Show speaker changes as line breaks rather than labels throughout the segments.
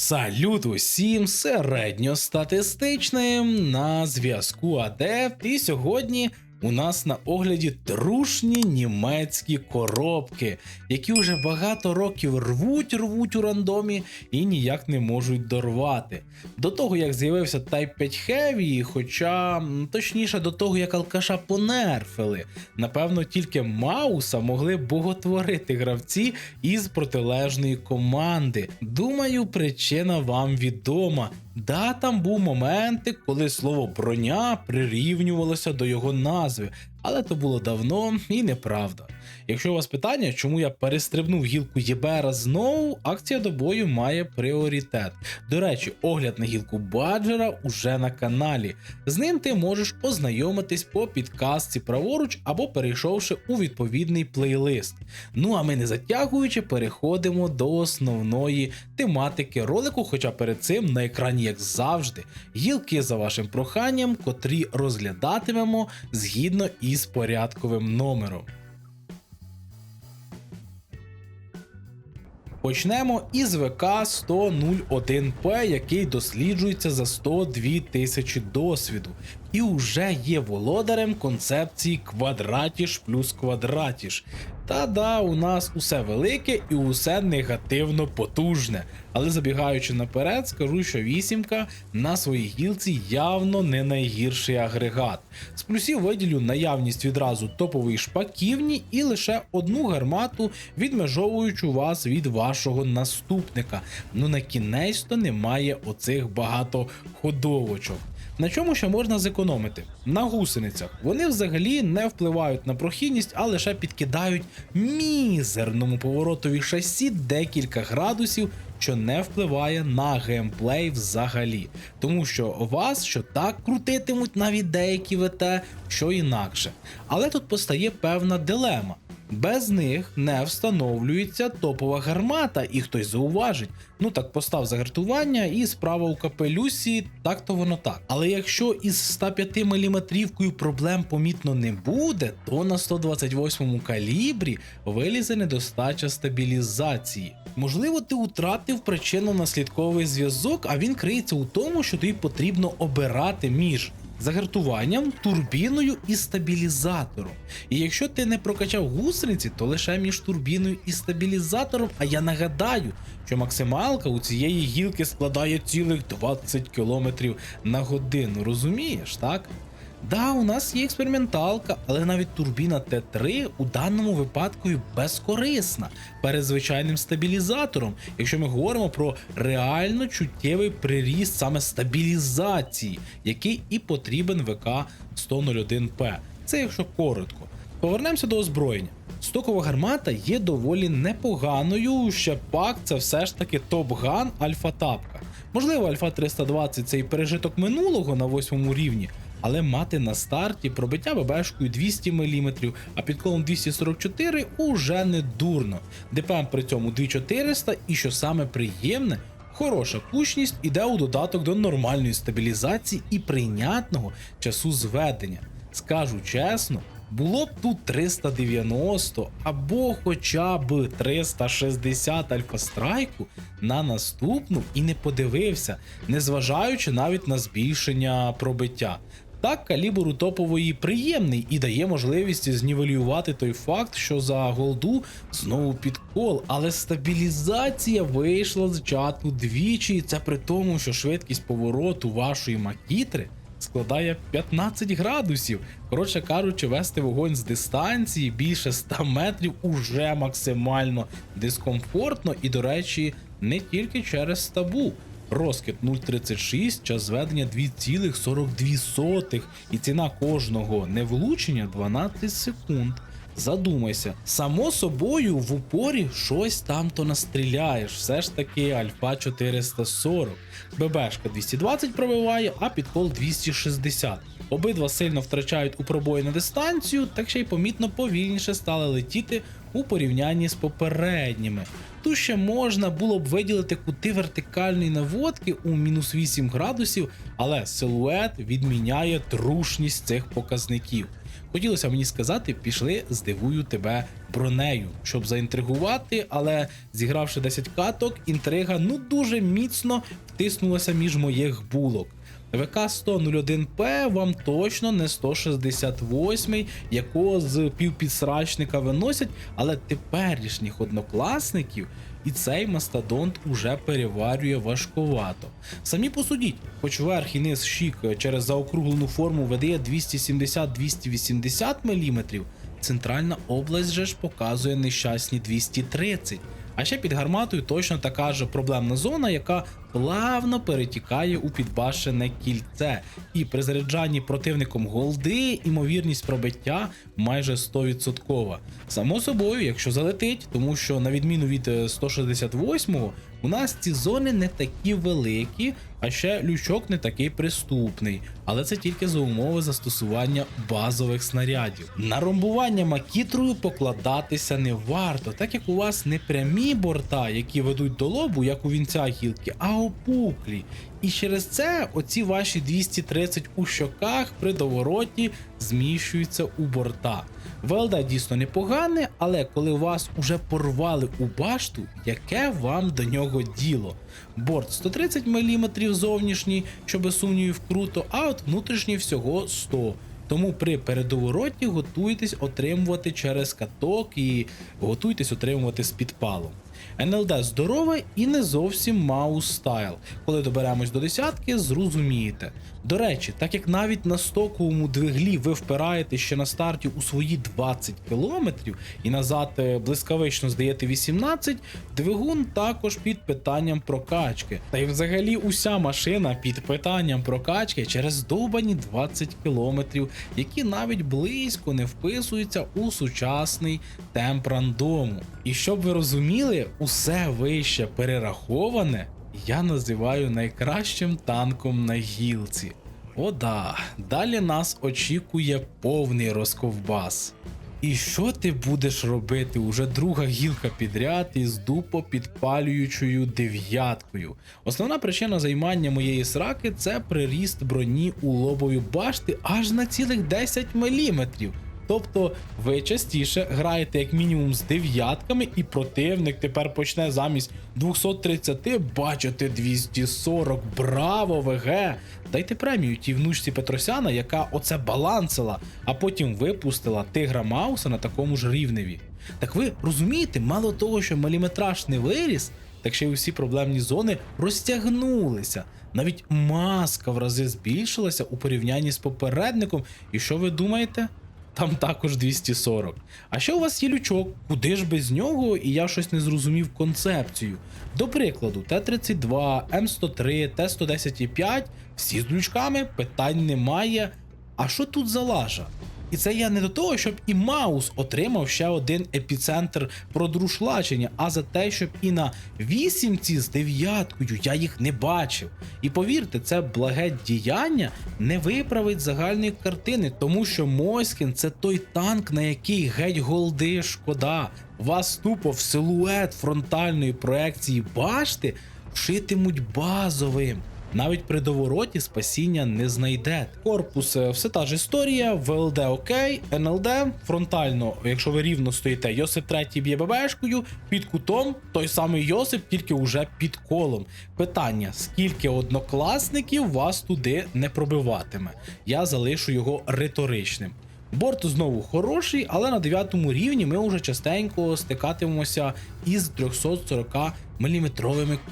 Салют усім середньостатистичним на зв'язку Адепт. І сьогодні у нас на огляді трушні німецькі коробки, які вже багато років рвуть, рвуть у рандомі і ніяк не можуть дорвати. До того як з'явився Type 5 Heavy, хоча точніше до того як алкаша понерфили, напевно, тільки Мауса могли боготворити гравці із протилежної команди. Думаю, причина вам відома. Да, там був моменти, коли слово броня прирівнювалося до його назви, але то було давно і неправда. Якщо у вас питання, чому я перестрибнув гілку Єбера знову, акція до бою має пріоритет. До речі, огляд на гілку Баджера уже на каналі. З ним ти можеш ознайомитись по підказці праворуч або перейшовши у відповідний плейлист. Ну а ми не затягуючи, переходимо до основної тематики ролику, хоча перед цим на екрані, як завжди, гілки за вашим проханням, котрі розглядатимемо згідно із порядковим номером. Почнемо із ВК 101П, який досліджується за 102 тисячі досвіду, і вже є володарем концепції квадратіш плюс квадратіш. Та да, у нас усе велике і усе негативно потужне. Але забігаючи наперед, скажу, що вісімка на своїй гілці явно не найгірший агрегат. З плюсів виділю наявність відразу топової шпаківні і лише одну гармату, відмежовуючи вас від вашого наступника. Ну на кінець то немає оцих багато ходовочок. На чому ще можна зекономити? На гусеницях. Вони взагалі не впливають на прохідність, а лише підкидають мізерному поворотові шасі декілька градусів, що не впливає на геймплей взагалі. Тому що вас що так крутитимуть навіть деякі ВТ, що інакше. Але тут постає певна дилема. Без них не встановлюється топова гармата, і хтось зауважить. Ну так постав загартування і справа у капелюсі, так то воно так. Але якщо із 105 мм проблем помітно не буде, то на 128 калібрі вилізе недостача стабілізації. Можливо, ти втратив причинно-наслідковий зв'язок, а він криється у тому, що тобі потрібно обирати між загартуванням, турбіною і стабілізатором. І якщо ти не прокачав гусениці, то лише між турбіною і стабілізатором. А я нагадаю, що максималка у цієї гілки складає цілих 20 км на годину. Розумієш, так? Да, у нас є експерименталка, але навіть турбіна Т3 у даному випадку безкорисна перед звичайним стабілізатором, якщо ми говоримо про реально чуттєвий приріст саме стабілізації, який і потрібен ВК 101П. Це якщо коротко. Повернемося до озброєння. Стокова гармата є доволі непоганою, ще пак це все ж таки топ-ган Альфа-Тапка. Можливо, Альфа 320 це і пережиток минулого на восьмому рівні, але мати на старті пробиття ББшкою 200 мм, а підколом 244 уже не дурно. ДПМ при цьому 2400 і що саме приємне, хороша кучність іде у додаток до нормальної стабілізації і прийнятного часу зведення. Скажу чесно, було б тут 390 або хоча б 360 альфа-страйку на наступну і не подивився, незважаючи навіть на збільшення пробиття. Так, калібр у топової приємний і дає можливість знівелювати той факт, що за голду знову підкол, але стабілізація вийшла з чату двічі, і це при тому, що швидкість повороту вашої макітри складає 15 градусів. Коротше кажучи, вести вогонь з дистанції більше 100 метрів уже максимально дискомфортно і, до речі, не тільки через табу. Розкид 0,36, час зведення 2,42 і ціна кожного невлучення 12 секунд. Задумайся, само собою в упорі щось там то настріляєш, все ж таки Альфа 440. ББшка 220 пробиває, а підкол 260. Обидва сильно втрачають у пробої на дистанцію, так ще й помітно повільніше стали летіти у порівнянні з попередніми. Тут ще можна було б виділити кути вертикальної наводки у мінус 8 градусів, але силует відміняє трушність цих показників. Хотілося мені сказати, пішли, здивую тебе бронею, щоб заінтригувати, але зігравши 10 каток, інтрига ну дуже міцно втиснулася між моїх булок. ВК 101П вам точно не 168, якого з півпідсрачника виносять, але теперішніх однокласників і цей мастодонт уже переварює важковато. Самі посудіть, хоч верх і низ щік через заокруглену форму видає 270-280 мм, центральна область же ж показує нещасні 230 а ще під гарматою точно така ж проблемна зона, яка плавно перетікає у підбашене кільце. І при заряджанні противником голди імовірність пробиття майже 100%. Само собою, якщо залетить, тому що на відміну від е, 168-го, у нас ці зони не такі великі, а ще лючок не такий приступний. Але це тільки за умови застосування базових снарядів. На ромбування макітрою покладатися не варто, так як у вас не прямі борта, які ведуть до лобу, як у вінця гілки, а опуклі. І через це оці ваші 230 у щоках при довороті зміщуються у борта. ВЛД дійсно непогане, але коли вас уже порвали у башту, яке вам до нього діло? Борт 130 мм зовнішній, що без сумнівів круто, а от внутрішній всього 100 тому при передовороті готуйтесь отримувати через каток і готуйтесь отримувати з підпалом. НЛД здорове і не зовсім маус стайл. Коли доберемось до десятки, зрозумієте. До речі, так як навіть на стоковому двиглі ви впираєте ще на старті у свої 20 км і назад е, блискавично здаєте 18, двигун також під питанням прокачки. Та й взагалі уся машина під питанням прокачки через довбані 20 км, які навіть близько не вписуються у сучасний темп рандому. І щоб ви розуміли, усе вище перераховане я називаю найкращим танком на гілці. О да, далі нас очікує повний розковбас. І що ти будеш робити? Уже друга гілка підряд із дупо підпалюючою дев'яткою. Основна причина займання моєї сраки це приріст броні у лобові башти аж на цілих 10 мм. Тобто ви частіше граєте як мінімум з дев'ятками, і противник тепер почне замість 230 бачити 240. Браво, ВГ! Дайте премію тій внучці Петросяна, яка оце балансила, а потім випустила тигра Мауса на такому ж рівневі. Так ви розумієте, мало того, що міліметраж не виріс, так ще й усі проблемні зони розтягнулися. Навіть маска в рази збільшилася у порівнянні з попередником. І що ви думаєте? Там також 240. А ще у вас є лючок, куди ж без нього, і я щось не зрозумів концепцію. До прикладу, Т-32, М103, Т-110,5, всі з лючками, питань немає. А що тут за лажа? І це я не до того, щоб і Маус отримав ще один епіцентр продрушлачення, а за те, щоб і на вісімці з дев'яткою я їх не бачив. І повірте, це благе діяння не виправить загальної картини, тому що Моськін це той танк, на який геть голди шкода. Вас тупо в силует фронтальної проекції башти вшитимуть базовим. Навіть при довороті спасіння не знайдете. Корпус е, все та ж історія, ВЛД окей, НЛД фронтально, якщо ви рівно стоїте, Йосип 3 б'є ББшкою, під кутом той самий Йосип, тільки вже під колом. Питання: скільки однокласників вас туди не пробиватиме? Я залишу його риторичним. Борт знову хороший, але на 9 рівні ми вже частенько стикатимемося із 340 мм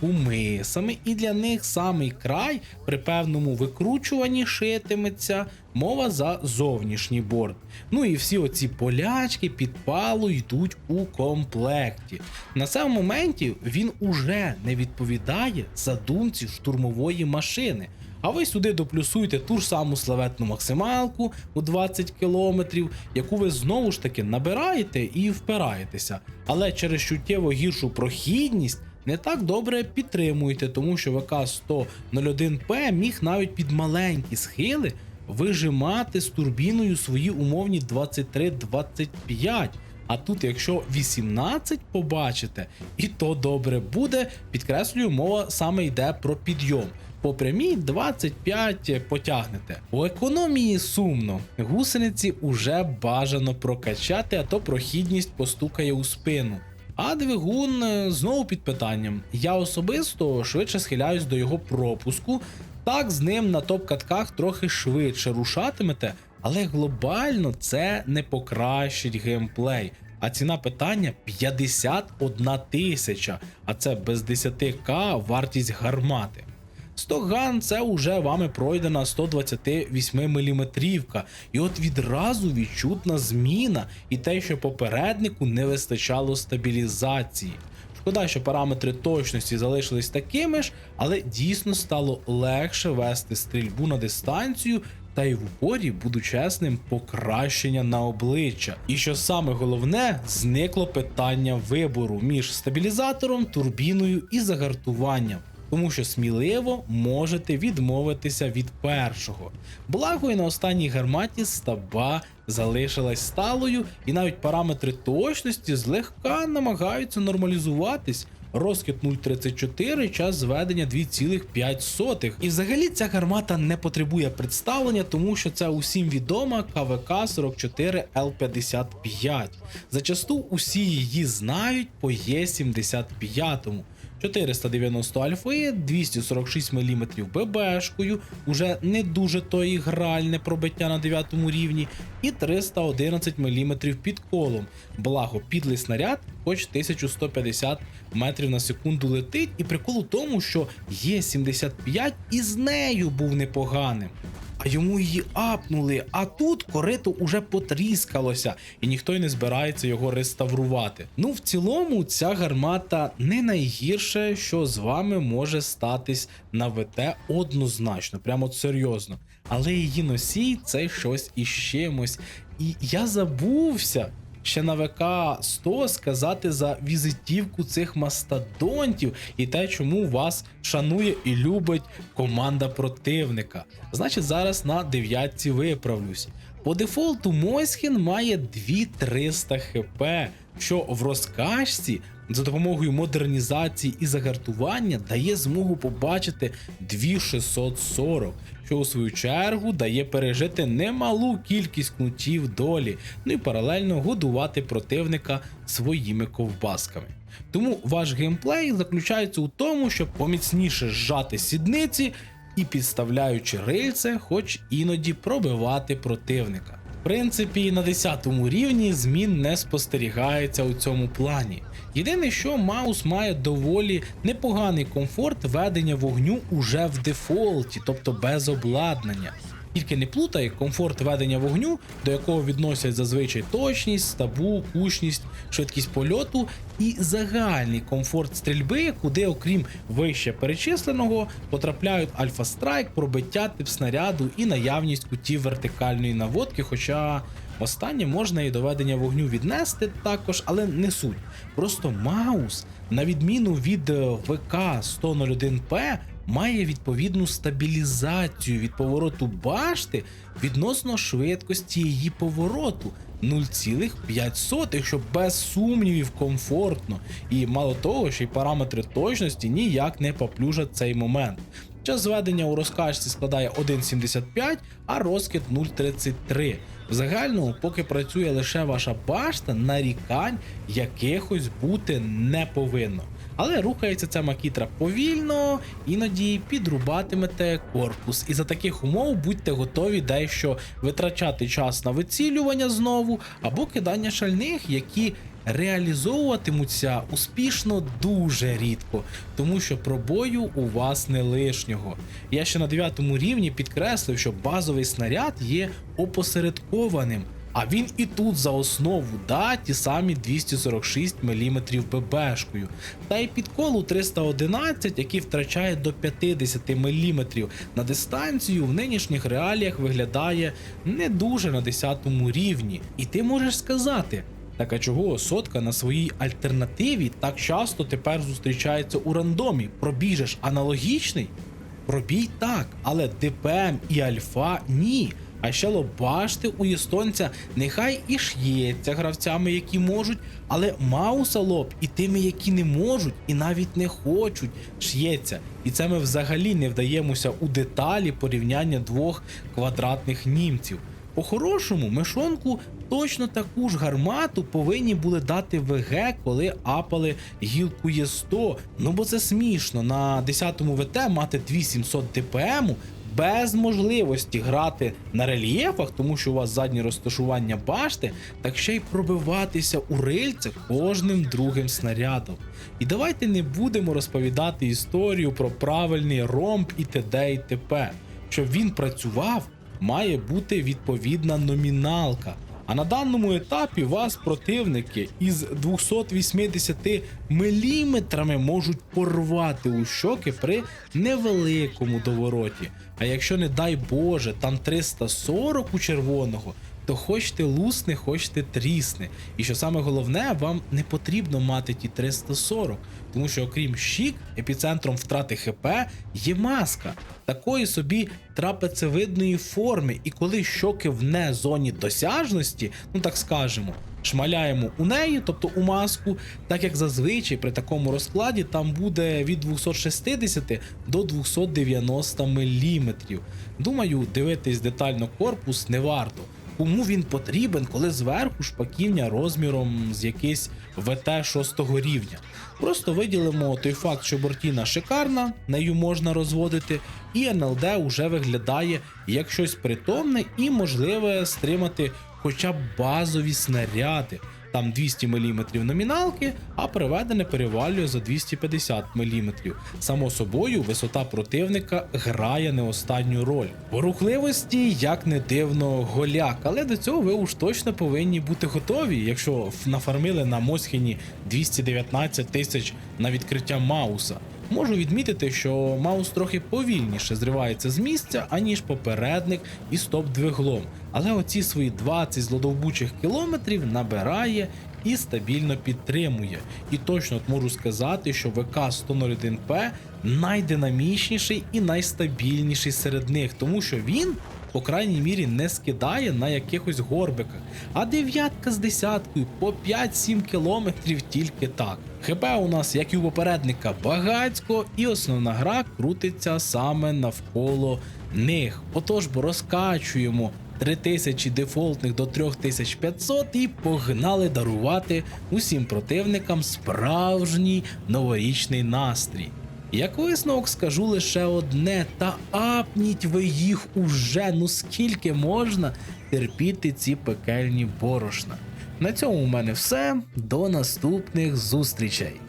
кумисами, і для них самий край при певному викручуванні шитиметься мова за зовнішній борт. Ну і всі оці полячки підпалу йдуть у комплекті. На цьому моменті він уже не відповідає задумці штурмової машини. А ви сюди доплюсуєте ту ж саму славетну максималку у 20 км, яку ви знову ж таки набираєте і впираєтеся. Але через чуттєво гіршу прохідність не так добре підтримуєте, тому що ВК 101П міг навіть під маленькі схили вижимати з турбіною свої умовні 23-25. А тут, якщо 18 побачите, і то добре буде. Підкреслюю, мова саме йде про підйом. По прямій 25 потягнете. У економії сумно. Гусениці уже бажано прокачати, а то прохідність постукає у спину. А двигун е, знову під питанням. Я особисто швидше схиляюсь до його пропуску. Так з ним на топ-катках трохи швидше рушатимете, але глобально це не покращить геймплей. А ціна питання 51 тисяча, а це без 10к вартість гармати. Стоган це уже вами пройдена 128 мм, і от відразу відчутна зміна і те, що попереднику не вистачало стабілізації. Шкода, що параметри точності залишились такими ж, але дійсно стало легше вести стрільбу на дистанцію. Та й в упорі, буду чесним, покращення на обличчя. І що саме головне, зникло питання вибору між стабілізатором, турбіною і загартуванням тому що сміливо можете відмовитися від першого. Благо і на останній гарматі стаба залишилась сталою, і навіть параметри точності злегка намагаються нормалізуватись. Розкид 0.34, час зведення 2,5. І взагалі ця гармата не потребує представлення, тому що це усім відома КВК 44 Л55. Зачасту усі її знають по Є75. 490 альфи, 246 мм ББшкою, уже не дуже то і гральне пробиття на 9 рівні, і 311 мм під колом. Благо, підлий снаряд, хоч 1150 метрів на секунду летить, і прикол у тому, що Є75 і з нею був непоганим. А йому її апнули, а тут корито уже потріскалося, і ніхто й не збирається його реставрувати. Ну, в цілому, ця гармата не найгірше, що з вами може статись на ВТ однозначно, прямо серйозно. Але її носій це щось із чимось. І я забувся ще на ВК 100 сказати за візитівку цих мастодонтів і те, чому вас шанує і любить команда противника. Значить, зараз на дев'ятці виправлюсь. По дефолту Мойсхін має 2300 хп, що в розкачці за допомогою модернізації і загартування дає змогу побачити 2640, що у свою чергу дає пережити немалу кількість кнутів долі, ну і паралельно годувати противника своїми ковбасками. Тому ваш геймплей заключається у тому, щоб поміцніше зжати сідниці і підставляючи рильце, хоч іноді пробивати противника. Принципі, на 10 рівні змін не спостерігається у цьому плані. Єдине, що Маус має доволі непоганий комфорт ведення вогню уже в дефолті, тобто без обладнання. Тільки не плутай комфорт ведення вогню, до якого відносять зазвичай точність, стабу, кучність, швидкість польоту і загальний комфорт стрільби, куди, окрім вище перечисленого, потрапляють альфа-страйк, пробиття тип снаряду і наявність кутів вертикальної наводки. Хоча останнє можна і до ведення вогню віднести також, але не суть. Просто Маус, на відміну від е, ВК 101П, має відповідну стабілізацію від повороту башти відносно швидкості її повороту 0,5, що без сумнівів комфортно. І мало того, що й параметри точності ніяк не поплюжать цей момент. Час зведення у розкачці складає 1,75, а розкид 0,33. В загальному, поки працює лише ваша башта, нарікань якихось бути не повинно. Але рухається ця макітра повільно, іноді підрубатимете корпус. І за таких умов будьте готові дещо витрачати час на вицілювання знову або кидання шальних, які реалізовуватимуться успішно дуже рідко, тому що пробою у вас не лишнього. Я ще на 9 рівні підкреслив, що базовий снаряд є опосередкованим. А він і тут за основу, да, ті самі 246 мм ББшкою. Та й підколу 311, який втрачає до 50 мм на дистанцію, в нинішніх реаліях виглядає не дуже на 10 рівні. І ти можеш сказати. Так а чого сотка на своїй альтернативі так часто тепер зустрічається у рандомі? Пробіжеш аналогічний? Пробій так, але ДПМ і альфа ні. А ще лобашти у естонця нехай і ш'ється гравцями, які можуть, але Мауса лоб і тими, які не можуть, і навіть не хочуть, ш'ється. І це ми взагалі не вдаємося у деталі порівняння двох квадратних німців. По-хорошому, мешонку точно таку ж гармату повинні були дати ВГ, коли апали гілку Є100. Ну бо це смішно на 10-му ВТ мати 2700 ДПМ без можливості грати на рельєфах, тому що у вас заднє розташування башти, так ще й пробиватися у рильцях кожним другим снарядом. І давайте не будемо розповідати історію про правильний ромб і т.д. і т.п. Щоб він працював, має бути відповідна номіналка. А на даному етапі вас противники із 280 міліметрами можуть порвати у щоки при невеликому довороті. А якщо, не дай Боже, там 340 у червоного, то хочете лусне, хочете трісне. І що саме головне, вам не потрібно мати ті 340, тому що окрім щік, епіцентром втрати ХП є маска такої собі трапецевидної форми. І коли щоки в не зоні досяжності, ну так скажемо, шмаляємо у неї, тобто у маску, так як зазвичай при такому розкладі там буде від 260 до 290 мм. Думаю, дивитись детально корпус не варто. Кому він потрібен, коли зверху шпаківня розміром з якийсь ВТ 6 рівня. Просто виділимо той факт, що бортіна шикарна, нею можна розводити, і НЛД уже виглядає як щось притомне і можливе стримати хоча б базові снаряди. Там 200 мм номіналки, а приведене перевалює за 250 мм. Само собою, висота противника грає не останню роль. По рухливості, як не дивно, голяк, але до цього ви уж точно повинні бути готові, якщо нафармили на Мосхіні 219 тисяч на відкриття Мауса. Можу відмітити, що Маус трохи повільніше зривається з місця, аніж попередник із топ-двиглом. Але оці свої 20 злодовбучих кілометрів набирає і стабільно підтримує. І точно можу сказати, що ВК 101П найдинамічніший і найстабільніший серед них, тому що він. По крайній мірі не скидає на якихось горбиках, а дев'ятка з десяткою по 5-7 кілометрів тільки так. ХП у нас, як і у попередника, багацько, і основна гра крутиться саме навколо них. Отож, бо розкачуємо 3000 дефолтних до 3500 і погнали дарувати усім противникам справжній новорічний настрій. Як висновок скажу лише одне, та апніть ви їх уже, ну скільки можна терпіти ці пекельні борошна. На цьому у мене все. До наступних зустрічей.